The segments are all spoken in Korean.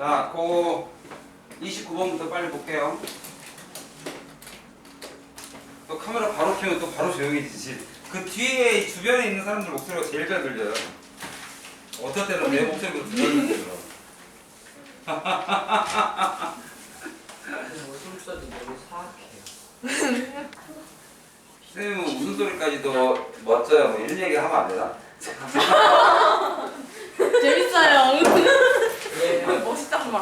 자, 그 29번부터 빨리 볼게요. 또 카메라 바로 켜면 또 바로 조용해지지. 그 뒤에 주변에 있는 사람들 목소리가 제일 잘 들려요. 어떨 때는 내더잘 들려. 웃음소리 너무 사악해요. 선생님은 웃음소리까지도 멋져요. 뭐 이런 얘기 하면 안 되나? 재밌어요. 예. 멋있다고 말.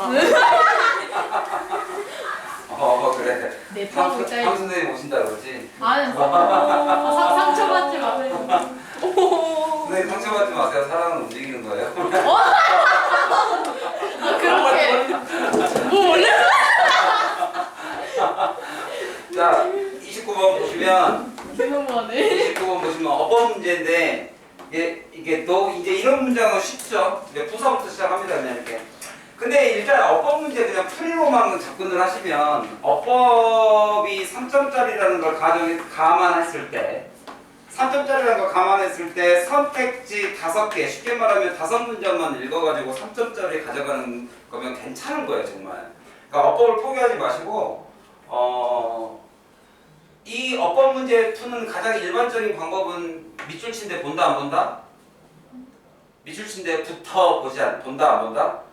어, 그래. 내방 짜이. 선생님 오신다 그러지? 아니 상 상처받지 마세요. 선생님 상처받지 마세요. 사람은 움직이는 거예요. 아 그렇게. 뭐 원래 자, 29번 보시면 개너무하네. 29번 보시면 어법 문제인데 이게 이게 또 이제 이런 문장은 쉽죠. 이제 부사부터 시작합니다. 그냥 이렇게. 근데 일단 어법 문제 그냥 풀이로만 접근을 하시면 어법이 3점짜리라는 걸 가정 감안했을 때 3점짜리라는 걸 감안했을 때 선택지 5개 쉽게 말하면 다섯 문장만 읽어가지고 3점짜리 가져가는 거면 괜찮은 거예요 정말. 그러니까 어법을 포기하지 마시고 어. 이 어법 문제 푸는 가장 일반적인 방법은 밑줄 친데 본다 안 본다? 밑줄 친데부터 보지 않 본다 안 본다?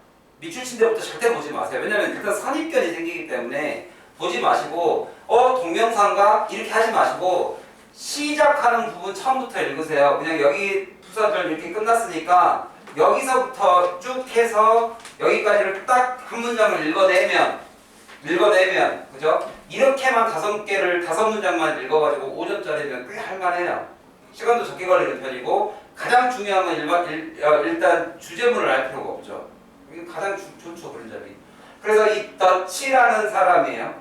밑줄 친데부터 절대 보지 마세요. 왜냐면 일단 선입견이 생기기 때문에 보지 마시고 어 동명상가 이렇게 하지 마시고 시작하는 부분 처음부터 읽으세요. 그냥 여기 부사들 이렇게 끝났으니까 여기서부터 쭉 해서 여기까지를 딱 한 문장을 읽어내면 읽어내면 그죠? 이렇게만 다섯 개를 다섯 문장만 읽어가지고 5점짜리면 꽤 할만해요. 시간도 적게 걸리는 편이고 가장 중요한 건 일반, 일, 어, 일단 주제문을 알 필요가 없죠. 가장 주, 좋죠 그런 점이. 그래서 이 더치라는 사람이에요.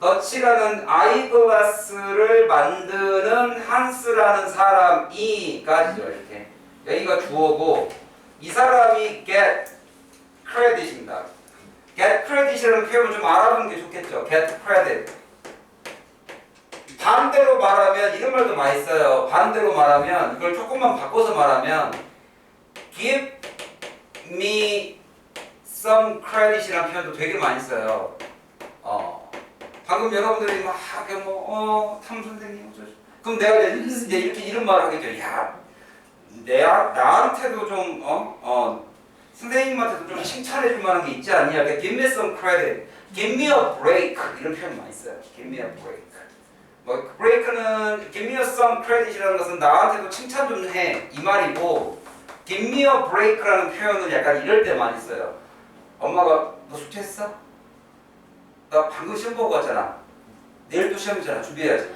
더치라는 아이글라스를 만드는 한스라는 사람이까지죠 이렇게. 여기가 주어고 이 사람이 get credit입니다. get credit이라는 표현 좀 알아보는 게 좋겠죠. get credit. 반대로 말하면 이런 말도 많이 써요. 반대로 말하면 이걸 조금만 바꿔서 말하면 give me some credit이라는 표현도 되게 많이 써요. 어. 방금 여러분들이 막뭐 어, 탐 선생님 어쩌죠. 그럼 내가 이제 이렇게 이런 말을 하겠죠. 야, 내가 나한테도 좀 어, 어, 선생님한테도 좀 칭찬해 줄 만한 게 있지 않냐? 그러니까 give me some credit, give me a break 이런 표현 많이 써요. give me a break. 뭐 break는 give me some credit이라는 것은 나한테도 칭찬 좀 해 이 말이고 give me a break라는 표현은 약간 이럴 때 많이 써요. 엄마가 너 숙제했어? 나 방금 시험 보고 왔잖아. 내일 또 시험이잖아. 준비해야지.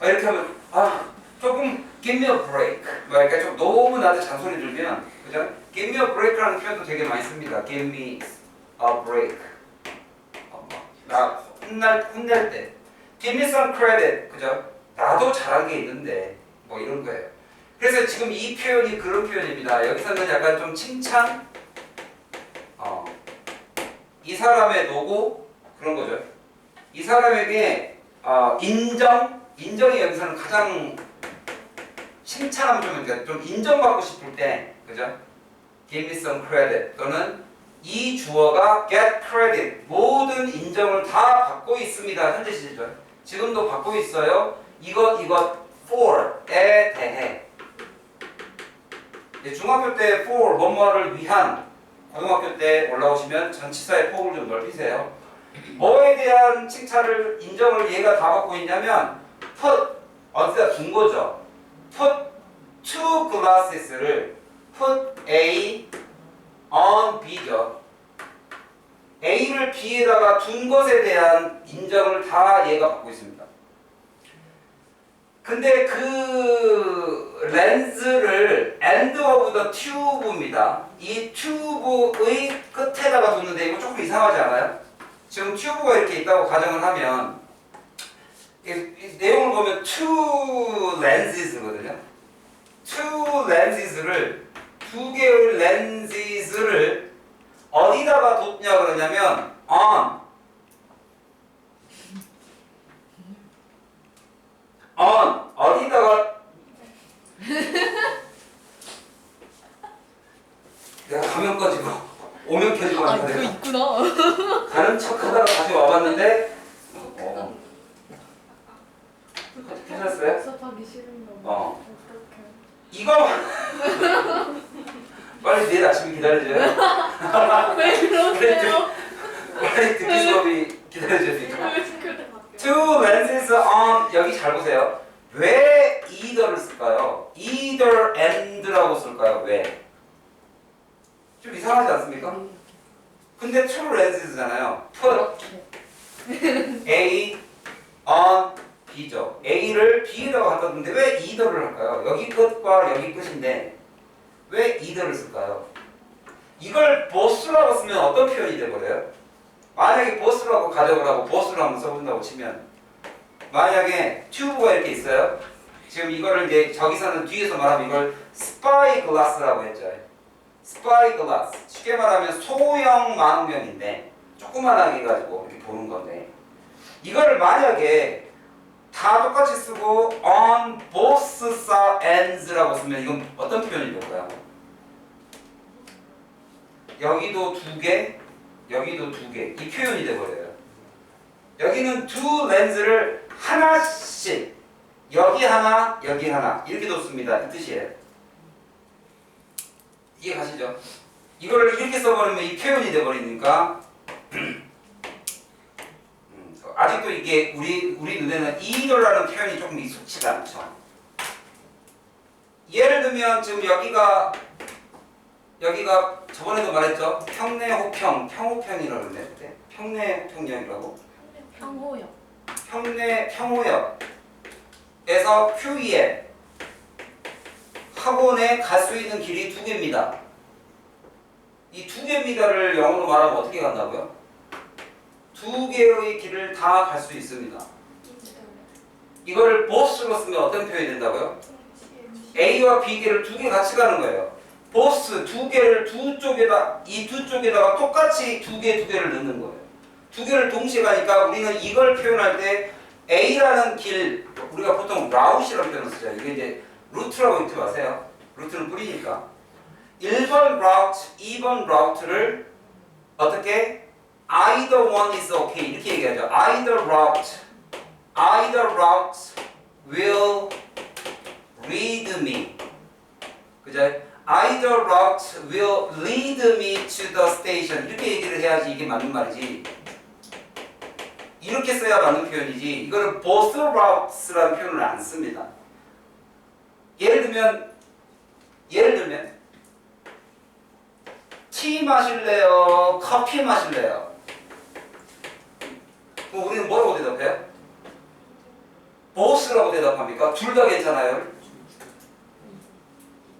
막 이렇게 하면 아 조금 give me a break. 막 그러니까 좀 너무 나한테 잔소리 들면 그죠? give me a break라는 표현도 되게 많이 씁니다. give me a break. 나 혼날 혼낼 때 give me some credit. 그죠? 나도 잘한 게 있는데 뭐 이런 거예요. 그래서 지금 이 표현이 그런 표현입니다. 여기서는 약간 좀 칭찬, 어, 이 사람의 노고 그런 거죠. 이 사람에게 어, 인정, 인정이 여기서는 가장 칭찬하면 좀, 그러니까 좀 인정받고 싶을 때, 그죠? Give me some credit 또는 이 주어가 get credit 모든 인정을 다 받고 있습니다. 현재 시절 지금도 받고 있어요. 이것 이것 for에 대해 이제 중학교 때 for 뭐뭐를 위한 고등학교 때 올라오시면 전치사의 폭을 좀 넓히세요. 뭐에 대한 칭찬을 인정을 얘가 다 받고 있냐면 put 어디다 둔 거죠. put two glasses를 put A on B죠. A를 B에다가 둔 것에 대한 인정을 다 얘가 받고 있습니다. 근데 그 렌즈를 end of the tube입니다. 이 튜브의 끝에다가 뒀는데 이거 조금 이상하지 않아요? 지금 튜브가 이렇게 있다고 가정을 하면 이, 이 내용을 보면 two lenses거든요. two lenses를 두 개의 lenses를 어디다가 뒀냐 그러냐면 on on 어디다가 내가 가면 꺼지고 오면 켜지고 아 하는 그거. 있구나. 가는 척하다가 다시 와봤는데 어. 괜찮았어요? 수업하기 싫은가 봐. 어. 어떡해. 이거 빨리 내일 아침에 기다려줘요. 왜 그러세요? 빨리 듣기 수업이 그래? Two lenses on 여기 잘 보세요. 왜 either를 쓸까요? either and라고 쓸까요? 왜? 좀 이상하지 않습니까? 근데 two lenses잖아요. put A on B죠. A를 갖다 두는데 왜 either를 할까요? 여기 끝과 여기 끝인데 왜 either를 쓸까요? 이걸 both라고 쓰면 어떤 표현이 돼버려요? 만약에 가정을 하고 both를 한번 써본다고 치면 만약에 튜브가 이렇게 있어요. 지금 이거를 이제 저기서는 뒤에서 말하면 이걸 스파이 글라스라고 했죠. 스파이 글라스. 쉽게 말하면 소형 망원경인데 조그만하게 해가지고 이렇게 보는 건데 이거를 만약에 다 똑같이 쓰고 on both ends라고 쓰면 이건 어떤 표현이 될까요? 여기도 두 개, 여기도 두 개. 이 표현이 돼버려요. 여기는 두 렌즈를 하나씩 여기 하나, 여기 하나 이렇게 뒀습니다. 이 뜻이에요. 이해 가시죠? 이거를 이렇게 써버리면 이 표현이 돼버리니까 음, 아직도 이게 우리 우리 눈에는 이더라는 표현이 조금 익숙치가 않죠. 예를 들면 지금 여기가 여기가 저번에도 말했죠. 평내호평, 평호평이라고 그랬는데 평내호평역이라고 평호요. 평내 평호역에서 QE에 학원에 갈 수 있는 길이 두 개입니다. 이 두 개입니다를 영어로 말하면 어떻게 간다고요? 두 개의 길을 다 갈 수 있습니다. 이거를 both로 쓰면 어떤 표현이 된다고요? A와 B 개를 두 개 같이 가는 거예요. both 두 개를 두 쪽에다 이 두 쪽에다가 똑같이 두개두 개를 넣는 거예요. 두 개를 동시에 가니까 우리는 이걸 표현할 때 A라는 길 우리가 보통 라웃이라는 표현을 쓰죠. 이게 이제 루트라고 읽지 마세요. 루트는 뿌리니까 1번 라우트, 2번 라우트를 어떻게 either one is okay 이렇게 얘기하죠. either route, either route will lead me. 그죠? Either route will lead me to the station. 이렇게 얘기를 해야지 이게 맞는 말이지. 이렇게 써야 맞는 표현이지. 이거를 both routes라는 표현을 안 씁니다. 예를 들면, 예를 들면, 티 마실래요? 커피 마실래요? 그럼 우리는 뭐라고 대답해요? both라고 대답합니까? 둘 다 괜찮아요?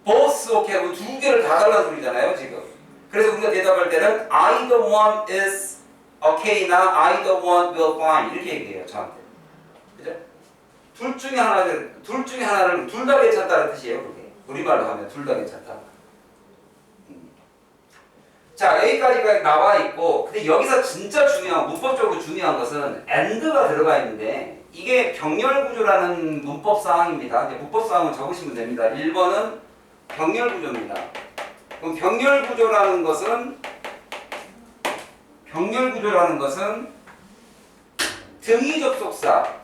both 오케이 하고 두 개를 다 달라는 소리잖아요 지금 그래서 우리가 대답할 때는 either one is okay나 either one will fine 이렇게 얘기해요 저한테? 둘 중에 하나를 둘 중에 하나를 둘다 괜찮다는 뜻이에요 그게 우리말로 하면 둘 다 괜찮다 음. 자 여기까지가 나와 있고 근데 여기서 진짜 중요한 문법적으로 중요한 것은 and가 들어가 있는데 이게 병렬 구조라는 문법 사항입니다 문법 사항은 적으시면 됩니다 1번은 병렬 구조입니다. 그럼 병렬 구조라는 것은 병렬 구조라는 것은 등위 접속사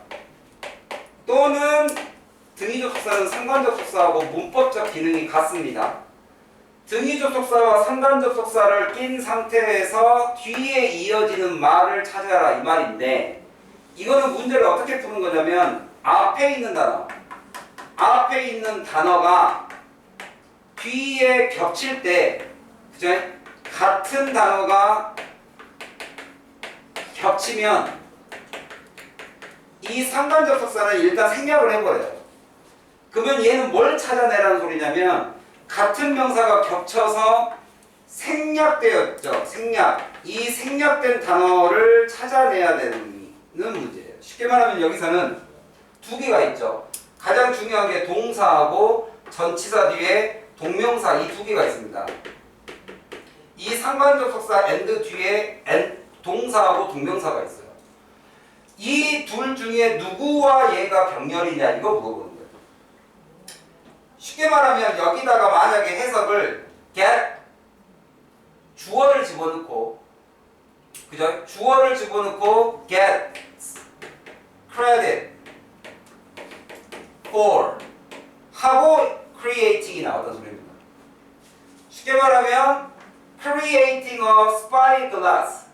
또는 등위 접속사는 상관 접속사하고 문법적 기능이 같습니다. 등위 접속사와 상관 접속사를 낀 상태에서 뒤에 이어지는 말을 찾아라 이 말인데 이거는 문제를 어떻게 푸는 거냐면 앞에 있는 단어 앞에 있는 단어가 뒤에 겹칠 때 그죠? 같은 단어가 겹치면 이 상관 접속사는 일단 생략을 해버려요. 그러면 얘는 뭘 찾아내라는 소리냐면 같은 명사가 겹쳐서 생략되었죠. 생략. 이 생략된 단어를 찾아내야 되는 문제예요. 쉽게 말하면 여기서는 두 개가 있죠. 가장 중요한 게 동사하고 전치사 뒤에 동명사 이 두 개가 있습니다. 이 상관접속사 and 뒤에 동사하고 동명사가 있어요. 이 둘 중에 누구와 얘가 병렬이냐 이거 물어보는 거예요. 쉽게 말하면 여기다가 만약에 해석을 get 주어를 집어넣고 그죠? 주어를 집어넣고 get credit for 하고 creating이 나왔다는 소리입니다. 쉽게 말하면 creating a spyglass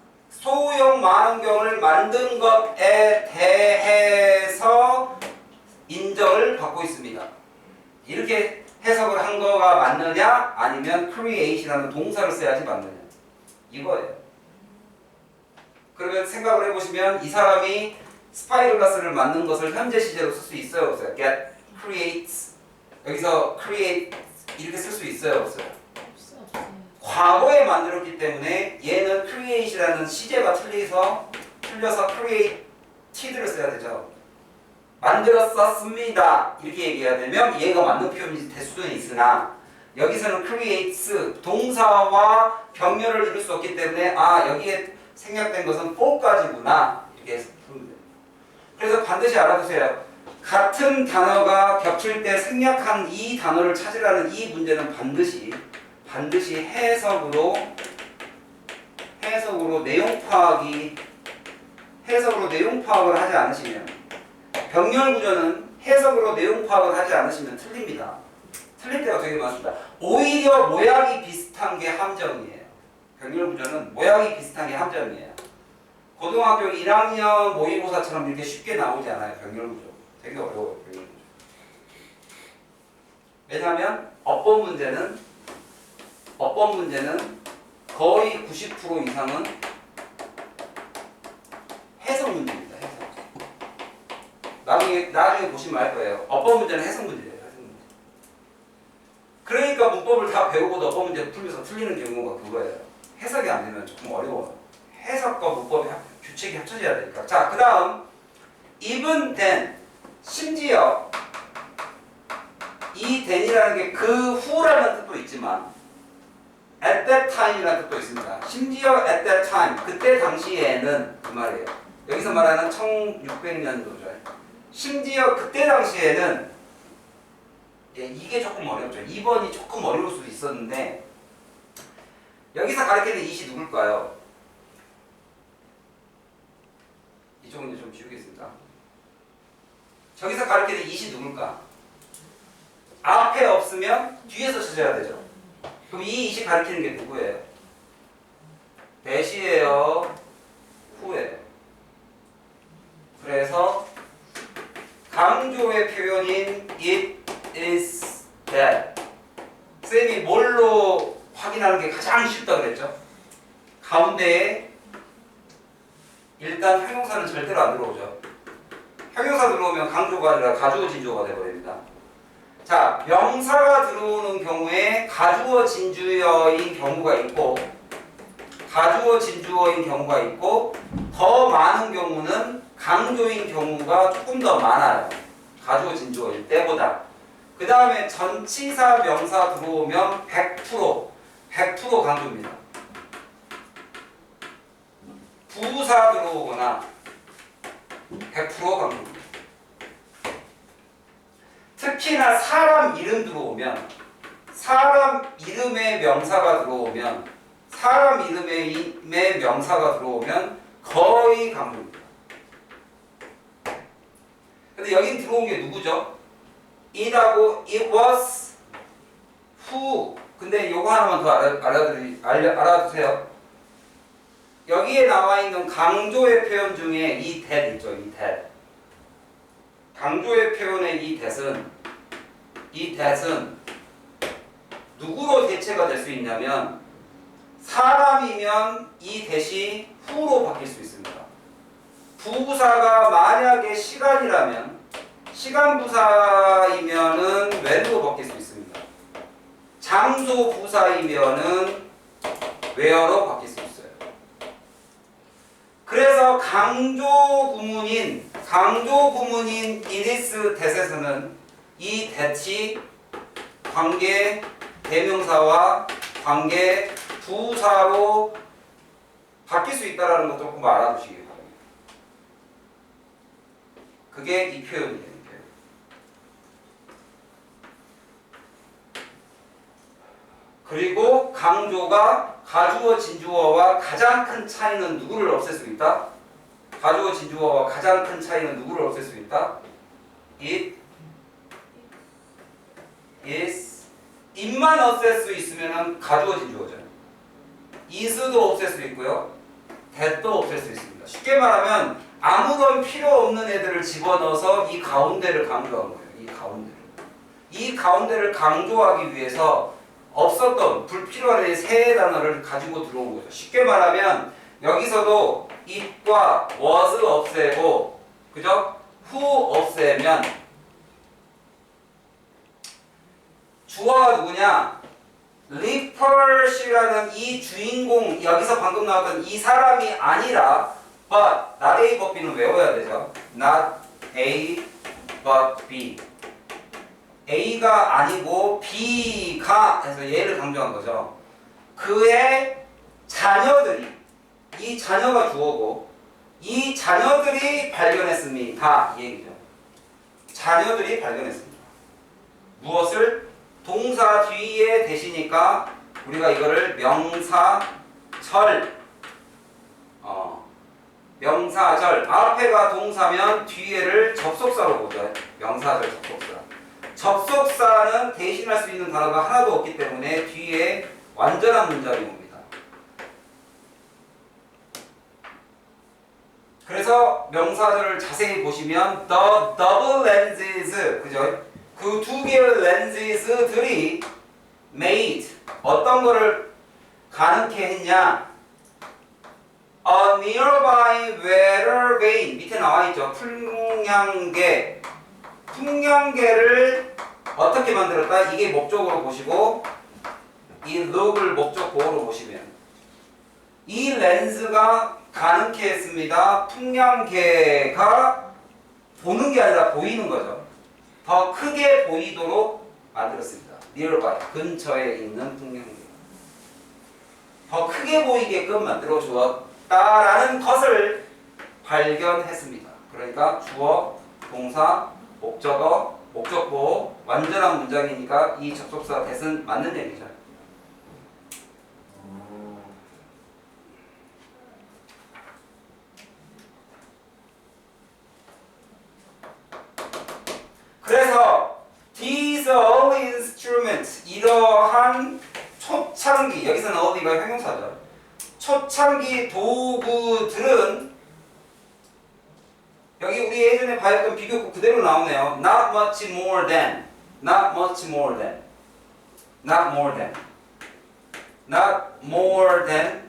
소형 망원경을 만든 것에 대해서 인정을 받고 있습니다. 이렇게 해석을 한 거가 맞느냐 아니면 create이라는 동사를 써야지 맞느냐 이거예요. 그러면 생각을 해보시면 이 사람이 스파이글라스를 만든 것을 현재 시제로 쓸 수 있어요 없어요? get creates 여기서 create 이렇게 쓸 수 있어요 없어요? 과거에 만들었기 때문에 얘는 create이라는 시제가 틀려서 틀려서 created를 써야 되죠. 만들었었습니다. 이렇게 얘기해야 되면 얘가 맞는 표현이 될 수는 있으나 여기서는 creates 동사와 병렬을 이룰 수 없기 때문에 아 여기에 생략된 것은 for까지구나 이렇게 해서 풀면 돼요. 그래서 반드시 알아두세요. 같은 단어가 겹칠 때 생략한 이 단어를 찾으라는 이 문제는 반드시 반드시 해석으로 해석으로 내용 파악이 해석으로 내용 파악을 하지 않으시면 병렬 구조는 해석으로 내용 파악을 하지 않으시면 틀립니다. 틀릴 때가 되게 많습니다. 오히려 모양이 비슷한 게 함정이에요. 병렬 구조는 모양이 비슷한 게 함정이에요. 고등학교 1학년 모의고사처럼 이렇게 쉽게 나오지 않아요. 병렬 구조. 되게 어려워요. 병렬 구조. 왜냐하면 어법 문제는 어법 문제는 거의 90% 이상은 해석 문제입니다. 해석. 나중에 나중에 보시면 알 거예요. 어법 문제는 해석 문제예요. 해석 문제. 그러니까 문법을 다 배우고도 어법 문제 풀면서 틀리는 경우가 그거예요. 해석이 안 되면 조금 어려워요. 해석과 문법이 합- 규칙이 합쳐져야 되니까. 자, 그다음 even then 심지어 이 then이라는 게 그 후라는 뜻도 있지만 at that time이라는 뜻도 있습니다. 심지어 at that time 그때 당시에는 그 말이에요. 여기서 말하는 1600년도죠. 심지어 그때 당시에는 예, 이게 조금 어렵죠. 2번이 조금 어려울 수도 있었는데 여기서 가리키는 이시 누굴까요? 이쪽은 이제 좀 지우겠습니다. 저기서 가리키는 이시 누굴까? 앞에 없으면 뒤에서 찾아야 되죠. 그럼 이 이시 가리키는 게 누구예요? 대시예요. 후예요. 그래서 강조의 표현인 it is that 쌤이 뭘로 확인하는 게 가장 쉽다 그랬죠? 가운데에 일단 형용사는 절대로 안 들어오죠. 형용사 들어오면 강조가 아니라 가주어 진주어가 돼버립니다. 자, 명사가 들어오는 경우에 가주어 진주어인 경우가 있고 가주어 진주어인 경우가 있고 더 많은 경우는 강조인 경우가 조금 더 많아요. 가주어 진주어일 때보다. 그 다음에 전치사 명사 들어오면 100% 100% 강조입니다. 부사 들어오거나 100% 강조입니다. 특히나 사람 이름 들어오면 사람 이름의 명사가 들어오면 사람 이름의 명사가 들어오면 거의 강조입니다. 근데 여긴 들어온 게 누구죠? it하고 it was who 근데 요거 하나만 더 알아, 알아들이, 알려, 알아두세요. 여기에 나와 있는 강조의 표현 중에 이 that 있죠, 이 that. 강조의 표현의 이 that은 이 that은 누구로 대체가 될 수 있냐면 사람이면 이 that이 who로 바뀔 수 있습니다. 부사가 만약에 시간이라면 시간 부사이면은 when으로 바뀔 수 있습니다. 장소 부사이면은 where로 바뀔 수 있어요. 그래서 강조 구문인 강조 구문인 이리스 대세서는 이 대치 관계 대명사와 관계 부사로 바뀔 수 있다라는 것도 조금 알아두시기 바랍니다. 그게 이 표현이에요. 그리고 강조가 가주어 진주어와 가장 큰 차이는 누구를 없앨 수 있다? 가주어 진주어와 가장 큰 차이는 누구를 없앨 수 있다? It is it만 없앨 수 있으면은 가주어 진주어죠. is도 없앨 수 있고요. that도 없앨 수 있습니다. 쉽게 말하면 아무런 필요 없는 애들을 집어넣어서 이 가운데를 강조한 거예요. 이 가운데를. 이 가운데를 강조하기 위해서 없었던 불필요한 이세 단어를 가지고 들어온 거죠. 쉽게 말하면 여기서도 it과 was 없애고 그죠? who 없애면 주어가 누구냐? 리퍼시라는 이 주인공 여기서 방금 나왔던 이 사람이 아니라 but not A but B는 외워야 되죠. not A but B A가 아니고 B가 해서 얘를 강조한 거죠. 그의 자녀들이 이 자녀가 주어고 이 자녀들이 발견했습니다. 이 얘기죠. 자녀들이 발견했습니다. 무엇을 동사 뒤에 대시니까 우리가 이거를 명사절 어, 명사절 앞에가 동사면 뒤에를 접속사로 보죠. 명사절 접속사. 접속사는 대신할 수 있는 단어가 하나도 없기 때문에 뒤에 완전한 문장이 옵니다. 그래서 명사절을 자세히 보시면 the double lenses 그죠? 그 두 개의 렌즈들이 made 어떤 거를 가능케 했냐? A nearby weather vane 밑에 나와 있죠. 풍량계 풍량계를 어떻게 만들었다? 이게 목적으로 보시고 이 look을 목적 보호로 보시면 이 렌즈가 가능케 했습니다. 풍량계가 보는 게 아니라 보이는 거죠. 더 크게 보이도록 만들었습니다. nearby 근처에 있는 풍량계 더 크게 보이게끔 만들어 주었다라는 것을 발견했습니다. 그러니까 주어, 동사, 목적어, 목적보 완전한 문장이니까 이 접속사 대은 맞는 얘기죠. 그래서 these early instruments 이러한 초창기 여기서는 어디가 형용사죠. 초창기 도구들은 여기 우리 예전에 봐였던 비교급 그대로 나오네요. Not much more than, not much more than, not more than, not more than.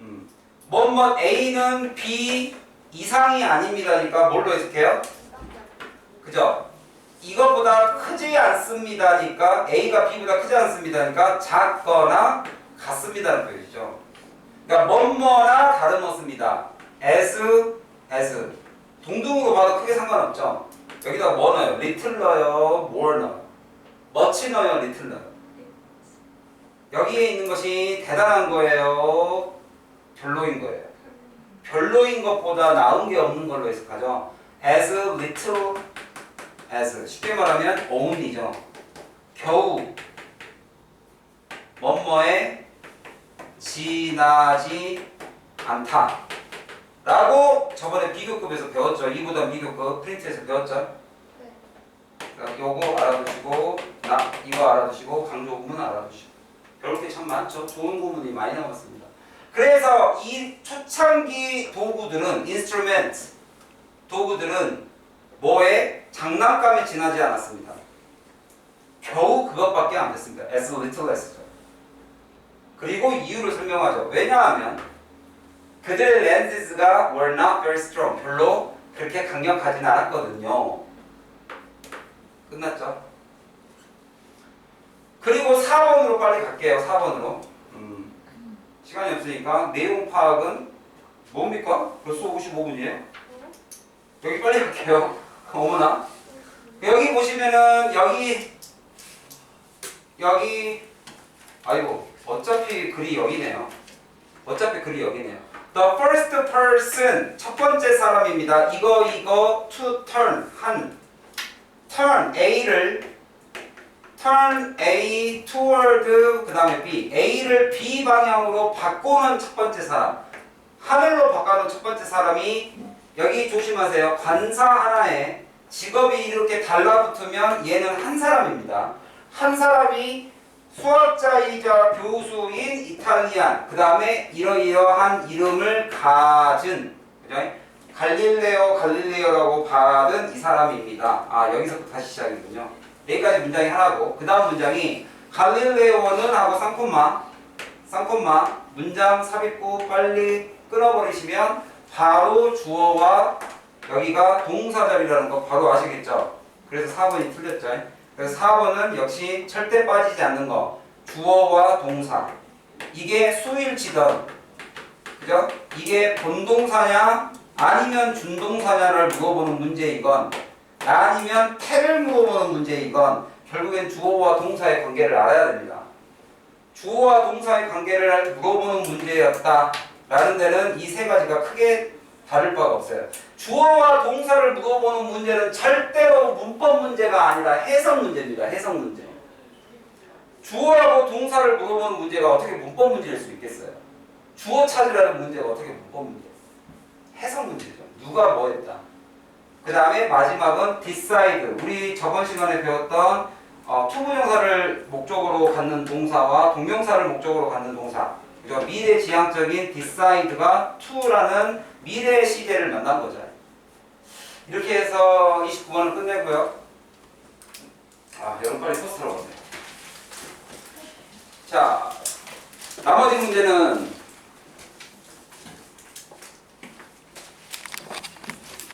음. 뭐뭐 A는 B 이상이 아닙니다니까 뭘로 해석해요? 그죠? 이것보다 크지 않습니다니까 A가 B보다 크지 않습니다니까 작거나 같습니다는 뜻이죠. 그러니까 뭐뭐나 다름없습니다. as, as 동등으로 봐도 크게 상관없죠. 여기다가 뭐 넣어요? little 넣어요? more 넣어요? much 넣어요? 넣어요? 여기에 있는 것이 대단한 거예요? 별로인 거예요? 별로인 것보다 나은 게 없는 걸로 해석하죠. as little as 쉽게 말하면 only죠. 겨우 뭐뭐에 지나지 않다. 라고 저번에 비교급에서 배웠죠. 이보다 비교급 프린트에서 배웠죠. 그러니까 요거 알아두시고 나 이거 알아두시고 강조 구문 알아두시고 배울 게 참 많죠. 좋은 구문이 많이 나왔습니다. 그래서 이 초창기 도구들은 instrument 도구들은 뭐에 장난감에 지나지 않았습니다. 겨우 그것밖에 안 됐습니다. as little as죠. 그리고 이유를 설명하죠. 왜냐하면 그들의 렌즈가 were not very strong. 별로 그렇게 강력하진 않았거든요. 끝났죠? 그리고 4번으로 빨리 갈게요. 4번으로. 음, 시간이 없으니까 내용 파악은 뭡니까? 벌써 55분이에요? 여기 빨리 갈게요. 어머나. 여기 보시면은 여기 여기 아이고 어차피 글이 여기네요. 어차피 글이 여기네요. The first person 첫 번째 사람입니다. 이거 이거 to turn 한 turn A를 turn A toward 그 다음에 B A를 B 방향으로 바꾸는 첫 번째 사람 하늘로 바꿔놓은 첫 번째 사람이 여기 조심하세요 관사 하나에 직업이 이렇게 달라붙으면 얘는 한 사람입니다 한 사람이 수학자이자 교수인 이탈리안 그 다음에 이러이러한 이름을 가진 그죠? 갈릴레오 갈릴레오라고 받은 이 사람입니다 아 여기서부터 다시 시작이군요 여기까지 문장이 하나고 그 다음 문장이 갈릴레오는 하고 쌍콤마 쌍콤마 문장 삽입구 빨리 끊어버리시면 바로 주어와 여기가 동사절이라는 거 바로 아시겠죠? 그래서 4번이 틀렸죠? 그래서 4번은 역시 절대 빠지지 않는 거 주어와 동사 이게 수일치던 그죠? 이게 본동사냐 아니면 준동사냐를 물어보는 문제이건 아니면 태를 물어보는 문제이건 결국엔 주어와 동사의 관계를 알아야 됩니다. 주어와 동사의 관계를 물어보는 문제였다 라는 데는 이 세 가지가 크게 다를 바가 없어요. 주어와 동사를 물어보는 문제는 절대로 문법 문제가 아니라 해석 문제입니다. 해석 문제. 주어하고 동사를 물어보는 문제가 어떻게 문법 문제일 수 있겠어요? 주어 찾으라는 문제가 어떻게 문법 문제? 해석 문제죠. 누가 뭐 했다. 그 다음에 마지막은 decide. 우리 저번 시간에 배웠던 어, 투부정사를 목적으로 갖는 동사와 동명사를 목적으로 갖는 동사. 그죠? 미래 지향적인 decide가 to라는 미래의 시제를 만난 거죠. 이렇게 해서 29번을 끝내고요. 아, 여러분 빨리 타러 가세요. 자, 나머지 문제는